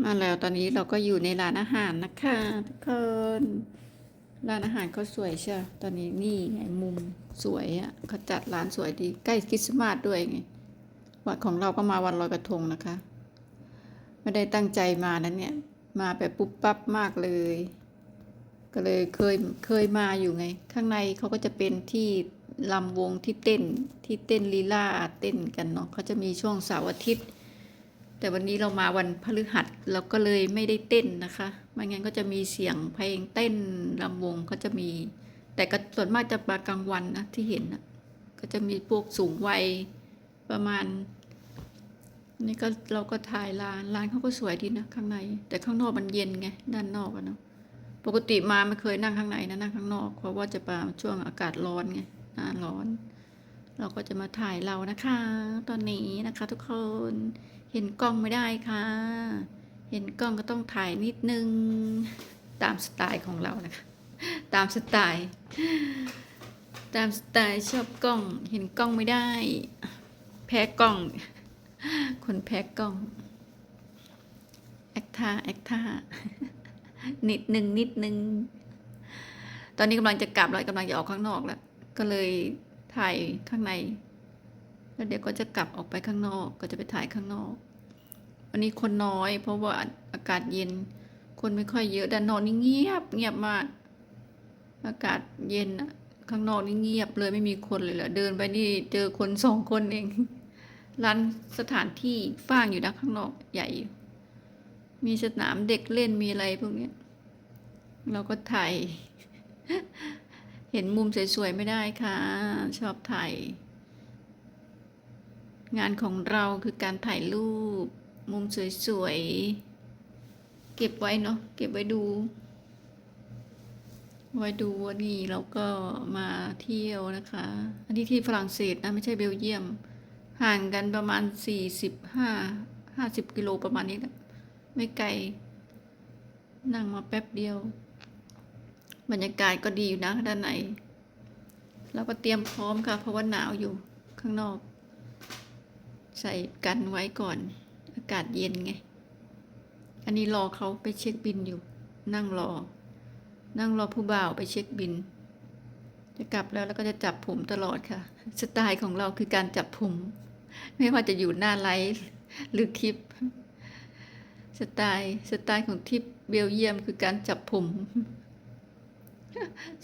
มาแล้วตอนนี้เราก็อยู่ในร้านอาหารนะคะทุกคนร้านอาหารเขาสวยใช่ปะตอนนี้นี่ไงมุมสวยอะเขาจัดร้านสวยดีใกล้คริสต์มาสด้วยไงวันของเราก็มาวันลอยกระทงนะคะ ไม่ได้ตั้งใจมานั้นเนี่ย มาแบบปุ๊บปั๊บมากเลย ก็เลยเคยเคยมาอยู่ไง ข้างในเขาก็จะเป็นที่ลำวงที่เต้นที่เต้นลีลาเต้นกันเนาะเขาจะมีช่วงเสาร์อาทิตย์ แต่วันนี้เรามาวันพฤหัสเราก็เลยไม่ได้เต้นนะคะไม่งั้นก็จะมีเสียงเพลงเต้นลำวงก็จะมี แต่ก็ส่วนมากจะมากลางวันนะที่เห็นนะก็จะมีพวกสูงวัยประมาณ นี่ก็เราก็ถ่ายร้านร้านเขาก็สวยดีนะข้างใน แต่ข้างนอกมันเย็นไงด้านนอกอะเนาะปกติมาไม่เคยนั่งข้างในนะนั่งข้างนอก เพราะว่าจะมาช่วงอากาศร้อนไงหน้าร้อน เราก็จะมาถ่ายเรานะคะ ตอนนี้นะคะทุกคนเห็นกล้องไม่ได้ค่ะ เห็นกล้องก็ต้องถ่ายนิดนึง ตามสไตล์ของเรานะคะ ตามสไตล์ ตามสไตล์ชอบกล้อง เห็นกล้องไม่ได้ แพ้กล้อง คนแพ้กล้องแอคท่าแอคท่านิดนึงนิดนึง ตอนนี้กำลังจะกลับแล้วกำลังจะออกข้างนอกแล้ว ก็เลย ถ่ายข้างใน แล้วเดี๋ยวก็จะกลับออกไปข้างนอก ก็จะไปถ่ายข้างนอก วันนี้คนน้อย เพราะว่าอากาศเย็น คนไม่ค่อยเยอะด้านนอกนี่เงียบ เงียบมาก อากาศเย็นอะข้างนอกนี่เงียบเลยไม่มีคนเลยเหรอเดินไปนี่เจอคนสองคนเองร้านสถานที่ฟ้างอยู่นะข้างนอกใหญ่ มีสนามเด็กเล่นมีอะไรพวกนี้เราก็ถ่าย เห็นมุมสวยๆไม่ได้ค่ะ ชอบถ่ายงานของเราคือการถ่ายรูป มุมสวยๆ เก็บไว้เนาะเก็บไว้ดู ไว้ดูว่านี่เราก็มาเที่ยวนะคะ อันนี้ที่ฝรั่งเศสนะไม่ใช่เบลเยียม ห่างกันประมาณสี่สิบห้าห้าสิบกิโลประมาณนี้แหละไม่ไกล นั่งมาแป๊บเดียว บรรยากาศก็ดีอยู่นะด้านในเราก็เตรียมพร้อมค่ะ เพราะว่าหนาวอยู่ข้างนอก ใส่กันไว้ก่อน อากาศเย็นไง อันนี้รอเขาไปเช็คบินอยู่ นั่งรอ นั่งรอผู้บ่าวไปเช็คบิน จะกลับแล้วแล้วก็จะจับผมตลอดค่ะ สไตล์ของเราคือการจับผม ไม่ว่าจะอยู่หน้าไลฟ์หรือคลิป สไตล์สไตล์ของทิปเบลเยียมคือการจับผม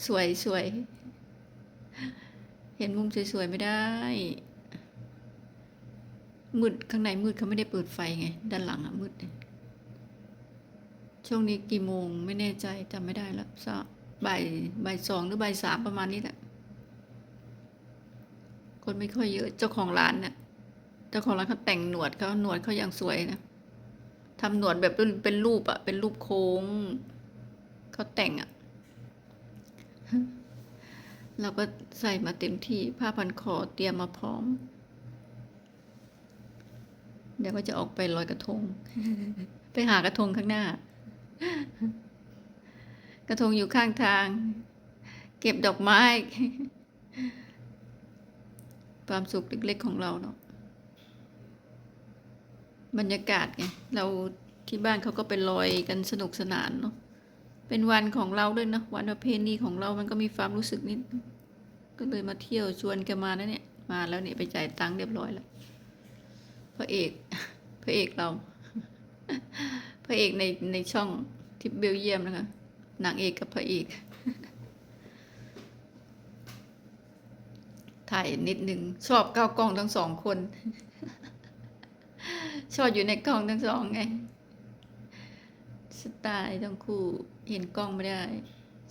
สวยสวย เห็นมุมสวยๆไม่ได้ มืดข้างในมืดเขาไม่ได้เปิดไฟไง ด้านหลังอะมืด ช่วงนี้กี่โมงไม่แน่ใจจำไม่ได้แล้วสักบ่ายบ่ายสองหรือบ่ายสามประมาณนี้แหละ คนไม่ค่อยเยอะ เจ้าของร้านเนี่ยเจ้าของร้านเขาแต่งหนวดเขาหนวดเขายังสวยนะทำหนวดแบบเป็นเป็นรูปอะเป็นรูปโค้งเขาแต่งอะ เราก็ใส่มาเต็มที่ผ้าพันคอเตรียมมาพร้อม เดี๋ยวก็จะออกไปลอยกระทง ไปหากระทงข้างหน้า กระทงอยู่ข้างทาง เก็บดอกไม้ ความสุขเล็กๆของเราเนาะบรรยากาศไงเราที่บ้านเขาก็ไปลอยกันสนุกสนานเนาะ เป็นวันของเราด้วยนะวันประเพณีของเรามันก็มีความรู้สึกนิด ก็เลยมาเที่ยวชวนกันมานะเนี่ย มาแล้วเนี่ยไปจ่ายตังค์เรียบร้อยแล้วพระเอกพระเอกเรา พระเอกในในช่องทิปเบลเยียมนะคะนางเอกกับพระเอกถ่ายนิดหนึ่งชอบก้าวกล้องทั้งสองคน ชอบอยู่ในกล้องทั้งสองไง สไตล์ทั้งคู่เห็นกล้องไม่ได้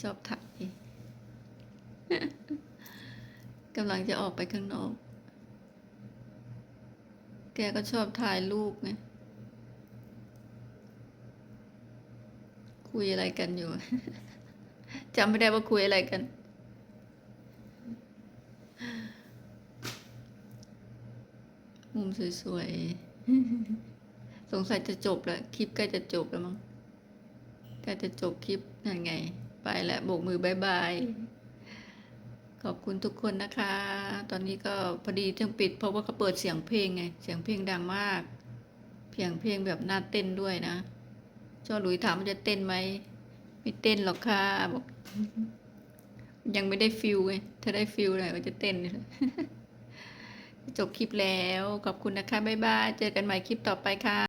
ชอบถ่ายกำลังจะออกไปข้างนอก แกก็ชอบถ่ายรูปไง คุยอะไรกันอยู่ จำไม่ได้ว่าคุยอะไรกัน มุมสวยๆ สงสัยจะจบแล้ว คลิปใกล้จะจบแล้วมั้ง กล้จะจบคลิปนั่นไง ไปแล้วโบกมือบายบาย ขอบคุณทุกคนนะคะ ตอนนี้ก็พอดีต้องปิดเพราะว่าเขาเปิดเสียงเพลงไง เสียงเพลงดังมาก เพียงเพลงแบบน่าเต้นด้วยนะจอหลุยถามว่าจะเต้นไหม ไม่เต้นหรอกค่ะบอก ยังไม่ได้ฟิลไง ถ้าได้ฟิลหน่อยก็จะเต้นจบคลิปแล้ว ขอบคุณนะคะ บ๊ายบาย เจอกันใหม่คลิปต่อไปค่ะ